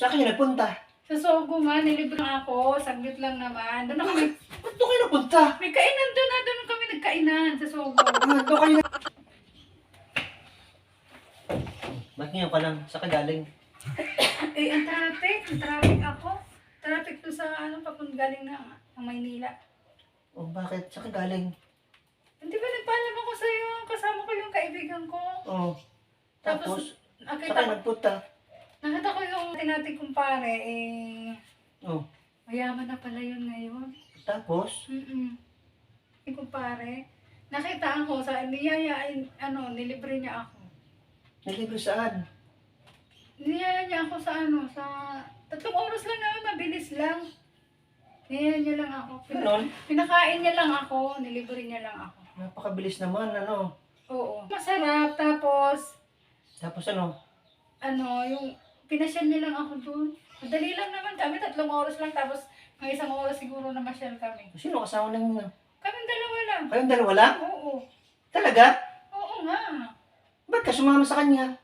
Sa akin yung nagpunta. Sa Sogo nga, nilibre ako. Saglit lang naman. Doon ako may, Ba't doon kayo nagpunta? may kainan doon na. Doon kami nagkainan sa Sogo. Ah, doon kayo nag... Ba't ngayon ka lang? Sa galing? eh, ang traffic. Ang traffic ako. Traffic to sa ano, papun galing na ng Maynila. Oh, bakit? Sa galing? Hindi ba nagpaalam ako sa'yo? Kasama ko yung kaibigan ko. Oh. Tapos, Tapos, sa nakita kayo ko, nagpunta? Nakita ko yung tinating kumpare, eh, Oh. mayaman na pala yun ngayon. Tapos, Mm-mm. Yung kumpare, nakita ko sa niyayain, ano, nilibre niya ako. nalibre saan? Niyaya niya ako sa ano, sa tatlong oras lang naman, mabilis lang. Niyaya niya lang ako. Pina- Ganon? pinakain niya lang ako, nilibre niya lang ako. Napakabilis naman, ano? Oo. Masarap, tapos, Tapos ano? ano, yung pinasyal niya lang ako doon. Madali lang naman kami, tatlong oras lang, tapos may isang oras siguro na masyal kami. Sino kasama ng... Kaming dalawa lang. Kayong dalawa lang? Oo. Talaga? Oo nga. Ba't ka sumama sa kanya?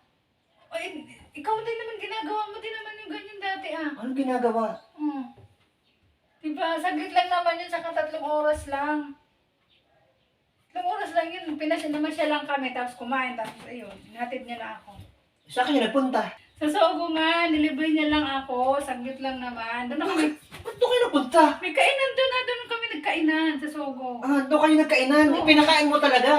Ay, ikaw din naman, ginagawa mo din naman yung ganyan dati ah. Ano ginagawa? Hmm. Diba, saglit lang naman yun, saka tatlong oras lang. Tatlong oras lang yun, pinasya naman siya lang kami, tapos kumain, tapos ayun, natid niya na ako. Sa akin nagpunta. Sa Sogo nga, nilibre niya lang ako, saglit lang naman. Doon ako, may, Ba't doon kayo nagpunta? may kainan doon na, doon kami nagkainan sa Sogo. Ah, doon kayo nagkainan. Oo. Pinakain mo talaga.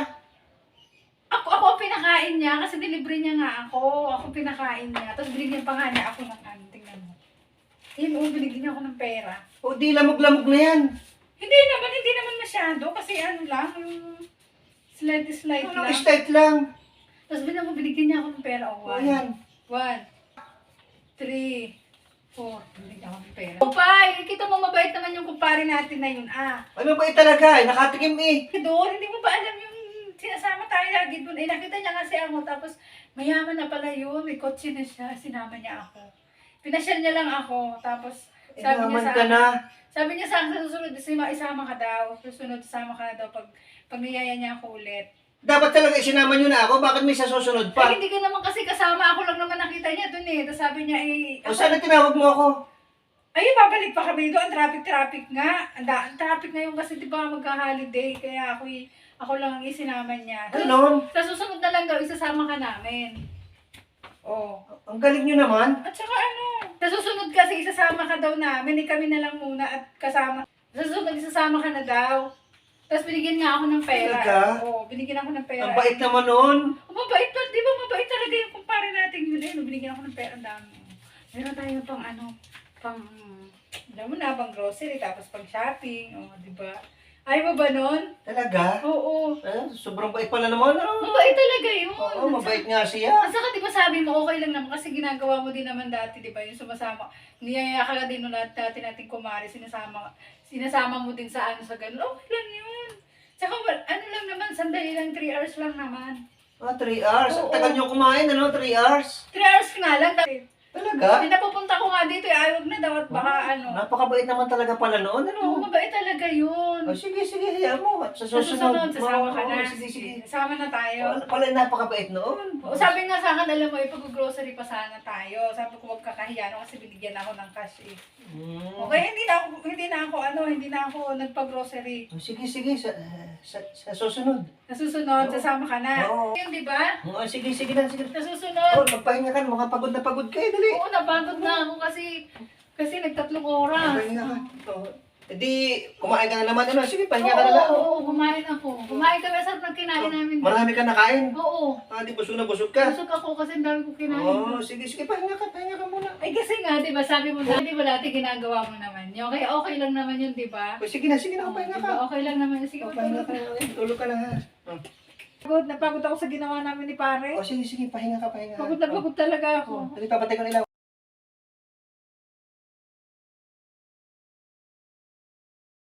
Ako, ako ang pinakain niya, kasi nilibre niya nga ako. Ako pinakain niya, tapos binigyan pa nga niya ako ng ano, tingnan mo. Yun, oh, binigyan niya ako ng pera. O di lamog-lamog na yan. Hindi naman, hindi naman masyado. Kasi ano lang, yung slight-slight Ano, lang. start lang. Tapos binigyan niya ako ng pera. Oh, O one, yan. One, three, four. Niya ako ng pera. Kumpay, kita mo mabait naman yung kumpare natin na yun. Ah, Ay, mabait talaga. eh. Nakatikim eh. doon, hindi mo ba alam yung sinasama tayo lagi doon. Eh, nakita niya kasi ako. Tapos, mayaman na pala yun. May kotse na siya. Sinama niya ako. Pinasyal niya lang ako. Tapos, sabi niya Inaman sa ka na. Sabi niya sa akin sa susunod, isama, isama ka daw. Susunod, isama ka na daw pag, pag niyaya niya ako ulit. Dapat talaga isinama nyo na ako. Bakit may sa susunod pa? Ay, hindi ka naman kasi kasama. Ako lang naman nakita niya dun eh. Tapos sabi niya eh, O sana tinawag mo ako? ayun, babalik pa kami doon. Traffic-traffic nga. Ang da- ang traffic ngayon kasi di ba magka-holiday. Kaya ako, eh, ako lang ang isinama niya. Sa- Ganon. Sa susunod na lang daw, isasama ka namin. Oh. Ang galing nyo naman. At saka ano, sa susunod kasi isasama ka daw namin, eh kami na lang muna at kasama. Sa susunod isasama ka na daw. Tapos binigyan nga ako ng pera. Talaga? Oo, binigyan ako ng pera. Ang bait naman nun. Oh, mabait pa, di ba mabait talaga yung kumpare natin yun. Eh, binigyan ako ng pera, ang dami. Meron tayo pang ano, pang, alam mo na, pang grocery, tapos pang shopping, oh, di ba? Ayaw mo ba nun? Talaga? Oo. Eh, sobrang bait pala naman. Ano? Mabait talaga yun. Oo, mabait nga siya. At saka di ba sabi mo, okay lang naman kasi ginagawa mo din naman dati, di ba? Yung sumasama, niyaya ka din nung lahat dati nating kumari, sinasama, sinasama mo din sa ano sa ganun. Okay lang yun. Tsaka wal- ano lang naman, sandali lang, 3 hours lang naman. Ah, 3 hours. Oo. Ang tagal nyo kumain, ano? 3 hours. 3 hours nga lang. Tapos, Talaga? Hindi napupunta ko nga dito, eh, ayaw na daw at baka ano. Napakabait naman talaga pala noon, Oo, ano? mabait talaga yun. Oh, sige, sige, hayaan mo. At Sa susunod, sasama ka Oo, na. Sige, sige. Sasama na tayo. Oh, pala napakabait noon. O, sabi nga sa akin, alam mo, ipag-grocery pa sana tayo. Sabi ko, huwag kakahiya no, kasi binigyan ako ng cash eh. Mm. Okay, hindi na ako, hindi na ako, ano, hindi na ako nagpa-grocery. Oh, sige, sige. Sa, sa, sa susunod. Sa susunod, Oo. sasama ka na. Oo. Yun, di ba? Oh, sige, sige na, sige. Sa susunod. Oh, magpahinga ka. Mga pagod na pagod kayo, dali. Oo, napagod na ako kasi, kasi nagtatlong oras. Magpahinga ka. Oh. Eh di, kumain ka na naman. Ano? Sige, pahinga Oo, ka na lang. oo, oo, kumain ako. Kumain kami sa ng kinain namin. Marami ka nakain. Oo. Ah, di busog na busog ka. Busog ako kasi ang dami ko kinain. Oh, sige, sige, pahinga ka, pahinga ka muna. Ay kasi nga, di ba, sabi mo dati, di ba dati ginagawa mo naman yun. Okay, okay lang naman yun, di ba? Oh, sige na, sige na, Oo, pahinga ka. Okay lang naman. Sige, Oh, pahinga matulog ka. Eh, Tulog ka na ha. Oh. Pagod, napagod ako sa ginawa namin ni pare. Oh, sige, sige, pahinga ka, pahinga ka. Pagod na pagod talaga Oh, ako. dali, papatay ko na ilaw.